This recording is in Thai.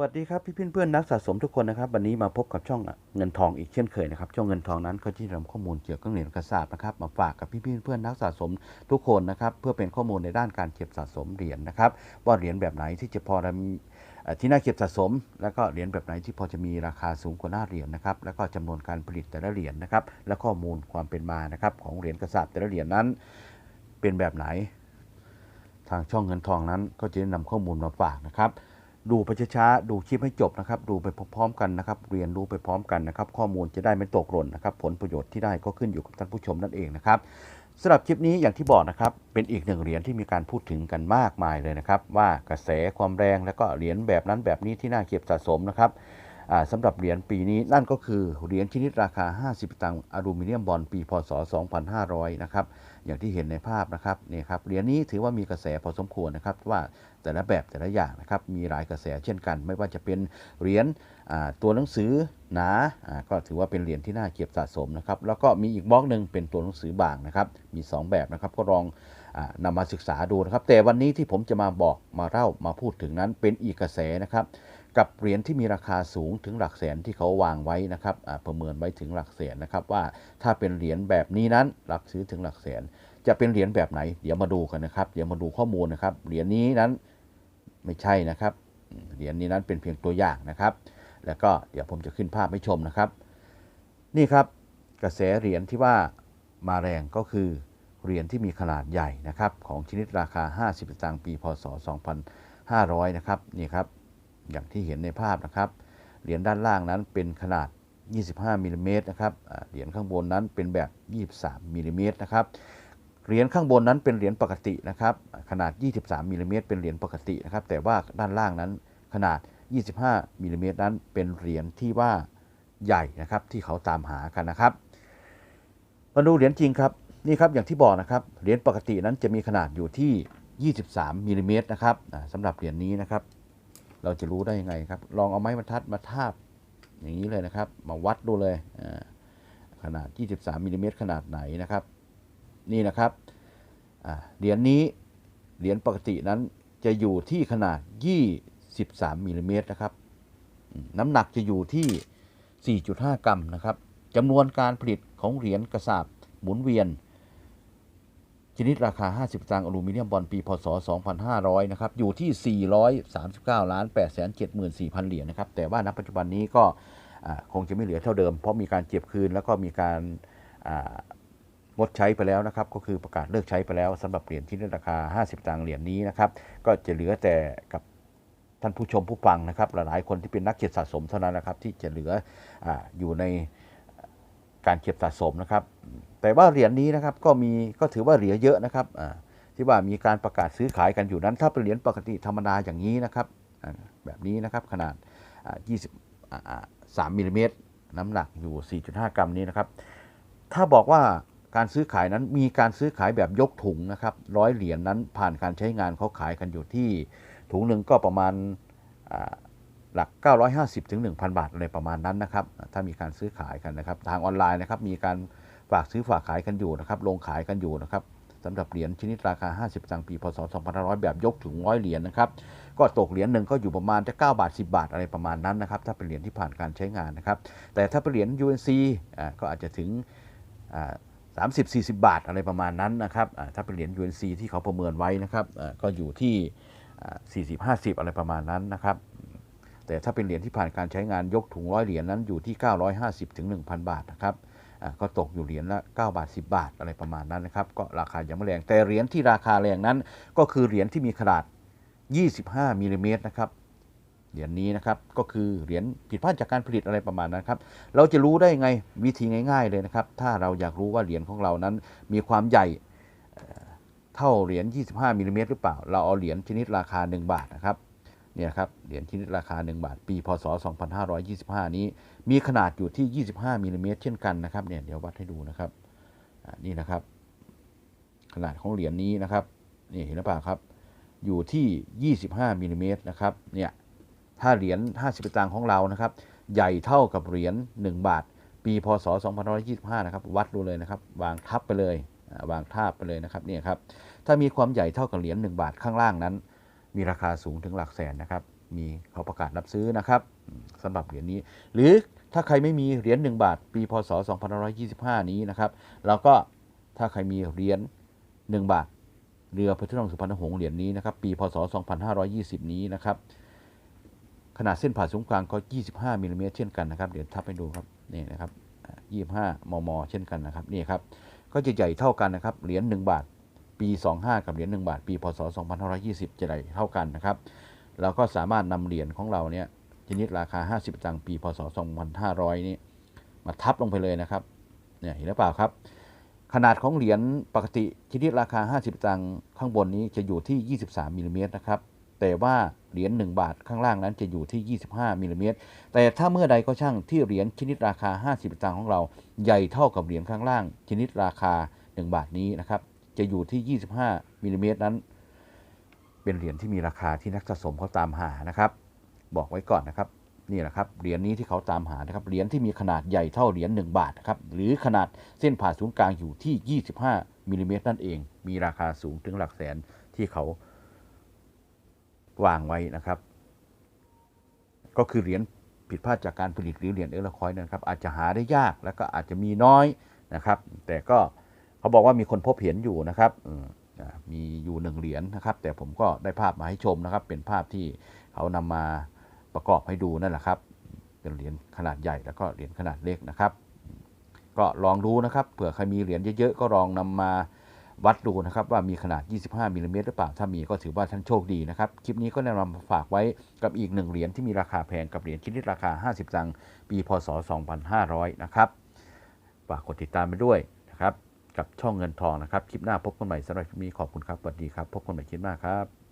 วัสดีครับพี่เพื่อนๆนักสะสมทุกคนนะครับวันนี้มาพบกับช่องเงินทองอีกเช่นเคยนะครับช่องเงินทองนั้นก็ที่นำข้อมูลเกี่ยวกับเหรียญกระสาบนะครับมาฝากกับพี่เพื่อนๆนักสะสมทุกคนนะครับเพื่อเป็นข้อมูลในด้านการเก็บสะสมเหรียญนะครับว่าเหรียญแบบไหนที่จะพอมีที่น่าเก็บสะสม แล้วก็เหรียญแบบไหนที่พอจะมีราคาสูงกว่าหน้าเหรียญนะครับแล้วก็จำนวนการผลิตแต่ละเหรียญนะครับและข้อมูลความเป็นมานะครับของเหรียญกระสาบแต่ละเหรียญนั้น เป็นแบบไหน ทางช่องเงินทองนั้นก็จะได้นำข้อมูลมาฝากนะครับ ดูไปช้าๆดูคลิปให้จบนะครับ ดูไปพร้อมๆกันนะครับ เรียนรู้ไปพร้อมกันนะครับ ข้อมูลจะได้ไม่ตกหล่นนะครับ ผลประโยชน์ที่ได้ก็ขึ้นอยู่กับท่านผู้ชมนั่นเองนะครับสำหรับคลิปนี้อย่างที่บอกนะครับ เป็นอีกหนึ่งเหรียญที่มีการพูดถึงกันมากมายเลยนะครับ ว่ากระแสความแรงแล้วก็เหรียญแบบนั้นแบบนี้ที่น่าเก็บสะสมนะครับ สำหรับเหรียญปีนี้นั่นก็คือเหรียญชนิดราคา 50 ตังค์อลูมิเนียมบอลปีพศ 2500 นะครับอย่างที่เห็นในภาพนะครับนี่ครับเหรียญนี้ถือว่ามีกระแสพอสมควรนะครับว่าแต่ละแบบแต่ละอย่างนะครับมีหลายกระแสเช่นกัน ไม่ว่าจะเป็นเหรียญตัวหนังสือหนาก็ถือว่าเป็นเหรียญที่น่าเก็บสะสมนะครับแล้วก็มีอีกบล็อกหนึ่งเป็นตัวหนังสือบางนะครับมี 2 แบบนะครับก็ลองอานำมาศึกษาดูนะครับแต่วันนี้ที่ผมจะมาบอกมาเล่ามาพูดถึงนั้นเป็นอีกกระแสนะครับ กับเหรียญที่มีราคาสูงถึงหลักแสนที่เขาวางไว้นะครับประเมินไว้ถึงหลักแสนนะครับว่าถ้าเป็นเหรียญแบบนี้นั้นรับซื้อถึงหลักแสน จะเป็นเหรียญแบบไหน เดี๋ยวมาดูกันนะครับ เดี๋ยวมาดูข้อมูลนะครับ เหรียญนี้นั้นไม่ใช่นะครับ เหรียญนี้นั้นเป็นเพียงตัวอย่างนะครับ แล้วก็เดี๋ยวผมจะขึ้นภาพให้ชมนะครับ นี่ครับกระแสเหรียญที่ว่ามาแรงก็คือเหรียญที่มีขนาดใหญ่นะครับของชนิดราคา 50สตางค์ปี พศ 2500 นะครับนี่ครับ อย่างที่เห็นในภาพนะครับ เหรียญด้านล่างนั้นเป็นขนาด 25มิลลิเมตรนะครับ เหรียญข้างบนนั้นเป็นแบบ 23มิลลิเมตรนะครับ เหรียญข้างบนนั้นเป็นเหรียญปกตินะครับ ขนาด 23มิลลิเมตรเป็นเหรียญปกตินะครับ แต่ว่าด้านล่างนั้นขนาด 25มิลลิเมตรนั้นเป็นเหรียญที่ว่าใหญ่นะครับที่เขาตามหากันนะครับ มาดูเหรียญจริงครับนี่ครับอย่างที่บอกนะครับเหรียญปกตินั้นจะมีขนาดอยู่ที่ 23มิลลิเมตรนะครับสำหรับเหรียญนี้นะครับ เราจะรู้ได้ยังไงครับ ลองเอาไม้บรรทัดมาทาบอย่างนี้เลยนะครับ มาวัดดูเลยอ่าขนาด 23มิลลิเมตรขนาดไหนนะครับ นี่นะครับเหรียญนี้เหรียญปกตินั้นจะอยู่ที่ขนาด 23มิลลิเมตรนะครับ น้ำหนักจะอยู่ที่ 4.5 กรัมนะครับจำนวนการผลิตของเหรียญกระสาบหมุนเวียน ชนิดราคา 50สตางค์อลูมิเนียมบอลปี พศ 2500 นะครับ อยู่ที่ 439 ล้าน874,000 เหรียญนะครับ แต่ว่าณปัจจุบันนี้ก็คงจะไม่เหลือเท่าเดิม เพราะมีการเก็บคืน แล้วก็มีการงดใช้ไปแล้วนะครับ ก็คือประกาศเลิกใช้ไปแล้วสำหรับเหรียญที่ราคา 50ตางค์เหรียญนี้นะครับ ก็จะเหลือแต่กับท่านผู้ชมผู้ฟังนะครับ หลายๆคนที่เป็นนักเก็บสะสมเท่านั้นนะครับ ที่จะเหลือออยู่ใน การเก็บสะสมนะครับ แต่ว่าเหรียญนี้นะครับก็มีก็ถือว่าเหรียญเยอะนะครับที่ว่ามีการประกาศซื้อขายกันอยู่นั้น ถ้าเป็นเหรียญปกติธรรมดาอย่างนี้นะครับแบบนี้นะครับขนาด 23มิลลิเมตรน้ำหนักอยู่ 4.5 กรัมนี้นะครับ ถ้าบอกว่าการซื้อขายนั้นมีการซื้อขายแบบยกถุงนะครับร้อยเหรียญนั้นผ่านการใช้งานเขาขายกันอยู่ที่ถุงหนึ่งก็ประมาณ หลัก 950 ถึง 1,000 บาทอะไรประมาณนั้นนะครับ ถ้ามีการซื้อขายกันนะครับ ทางออนไลน์นะครับมีการฝากซื้อฝากขายกันอยู่นะครับ ลงขายกันอยู่นะครับสำหรับเหรียญชนิดราคา 50ตังค์ปี พศ 2500 แบบยกถึงร้อยเหรียญนะครับ ก็ตกเหรียญหนึ่งก็อยู่ประมาณจะ 9 บาท 10 บาทอะไรประมาณนั้นนะครับ ถ้าเป็นเหรียญที่ผ่านการใช้งานนะครับ แต่ถ้าเป็นเหรียญ UNC อ่าก็อาจจะถึงอ่า30 40 บาทอะไรประมาณนั้นนะครับ ถ้าเป็นเหรียญ UNC ที่เขาประเมินไว้นะครับ ก็อยู่ที่อ่า40 50 อะไรประมาณนั้นนะครับ แต่ถ้าเป็นเหรียญที่ผ่านการใช้งานยกถุงร้อยเหรียญนั้นอยู่ที่ 950ถึง1,000 บาทนะครับก็ตกอยู่เหรียญละ 9 บาท 10 บาทอะไรประมาณนั้นนะครับ ก็ราคายังไม่แรง แต่เหรียญที่ราคาแรงนั้น ก็คือเหรียญที่มีขนาด 25มิลลิเมตรนะครับเหรียญนี้นะครับก็คือเหรียญผิดพลาดจากการผลิตอะไรประมาณนั้นครับเราจะรู้ได้ไงวิธีง่าย ๆเลยนะครับ ถ้าเราอยากรู้ว่าเหรียญของเรานั้น มีความใหญ่เท่าเหรียญ25มิลลิเมตรหรือเปล่า เราเอาเหรียญชนิดราคา 1 บาทนะครับ เนี่ยครับเหรียญชนิดราคา 1 บาท ปี พศ 2525 นี้ มีขนาดอยู่ที่ 25มิลลิเมตรเช่นกันนะครับเนี่ยเดี๋ยววัดให้ดูนะครับนี่นะครับ ขนาดของเหรียญนี้นะครับนี่เห็นหรือเปล่าครับ อยู่ที่ 25มิลลิเมตรนะครับเนี่ยถ้าเหรียญ50สตางค์ของเรานะครับ ใหญ่เท่ากับเหรียญ1บาท ปีพศ2525 นะครับ วัดดูเลยนะครับ วางทับไปเลยวางทาบไปเลยนะครับเนี่ยครับถ้ามีความใหญ่เท่ากับเหรียญ1บาทข้างล่างนั้น มีราคาสูงถึงหลักแสนนะครับ มีเขาประกาศรับซื้อนะครับสำหรับเหรียญนี้ หรือถ้าใครไม่มีเหรียญ1บาท ปีพศ2525 นี้นะครับเราก็ถ้าใครมีเหรียญ1บาท เรือพระที่นั่งสุพรรณหงษ์เหรียญนี้นะครับ ปีพศ 2520 นี้นะครับ ขนาดเส้นผ่าศูนย์กลางก็ 25มิลลิเมตรเช่นกันนะครับเดี๋ยวทับให้ดูครับนี่นะครับ25 มม เช่นกันนะครับนี่ครับก็จะใหญ่เท่ากันนะครับเหรียญ1บาท ปี 25 กับเหรียญ1บาท ปีพศ 2520 จะใหญ่เท่ากันนะครับ เราก็สามารถนำเหรียญของเราเนี่ยชนิดราคา 50ตังค์ปีพศ 2500 นี้มาทับลงไปเลยนะครับเนี่ยเห็นหรือเปล่าครับ ขนาดของเหรียญปกติชนิดราคา 50ตังค์ข้างบนนี้จะอยู่ที่ 23มิลลิเมตรนะครับแต่ว่าเหรียญ1บาทข้างล่างนั้นจะอยู่ที่ 25มิลลิเมตรแต่ถ้าเมื่อใดก็ช่างที่เหรียญชนิดราคา 50ตังค์ของเราใหญ่เท่ากับเหรียญข้างล่าง ชนิดราคา 1 บาทนี้นะครับ จะอยู่ที่ 25มิลลิเมตรนั้น เป็นเหรียญที่มีราคาที่นักสะสมเขาตามหานะครับ บอกไว้ก่อนนะครับนี่แหละครับเหรียญนี้ที่เขาตามหานะครับเหรียญที่มีขนาดใหญ่เท่าเหรียญ1บาทนะครับหรือขนาดเส้นผ่าศูนย์กลางอยู่ที่ 25มิลลิเมตรนั่นเอง มีราคาสูงถึงหลักแสนที่เขาวางไว้นะครับ ก็คือเหรียญผิดพลาดจากการผลิตหรือเหรียญเอลคอยน์นะครับ อาจจะหาได้ยากแล้วก็อาจจะมีน้อยนะครับ แต่ก็ เขาบอกว่ามีคนพบเห็นอยู่นะครับมีอยู่หนึ่งเหรียญนะครับ แต่ผมก็ได้ภาพมาให้ชมนะครับ เป็นภาพที่เขานำมาประกอบให้ดูนั่นแหละครับ เป็นเหรียญขนาดใหญ่แล้วก็เหรียญขนาดเล็กนะครับ ก็ลองดูนะครับเผื่อใครมีเหรียญเยอะๆก็ลองนำมาวัดดูนะครับว่ามีขนาด 25มิลลิเมตรหรือเปล่า ถ้ามีก็ถือว่าท่านโชคดีนะครับ คลิปนี้ก็แนะนำฝากไว้กับอีกหนึ่งเหรียญที่มีราคาแพงกับเหรียญชนิดราคา 50ตังค์ปีพศ 2500 นะครับ ฝากกดติดตามไปด้วยนะครับ กับช่องเงินทองนะครับ คลิปหน้าพบกันใหม่สำหรับคลิปนี้ขอบคุณครับสวัสดีครับ พบกันใหม่คลิปหน้าครับ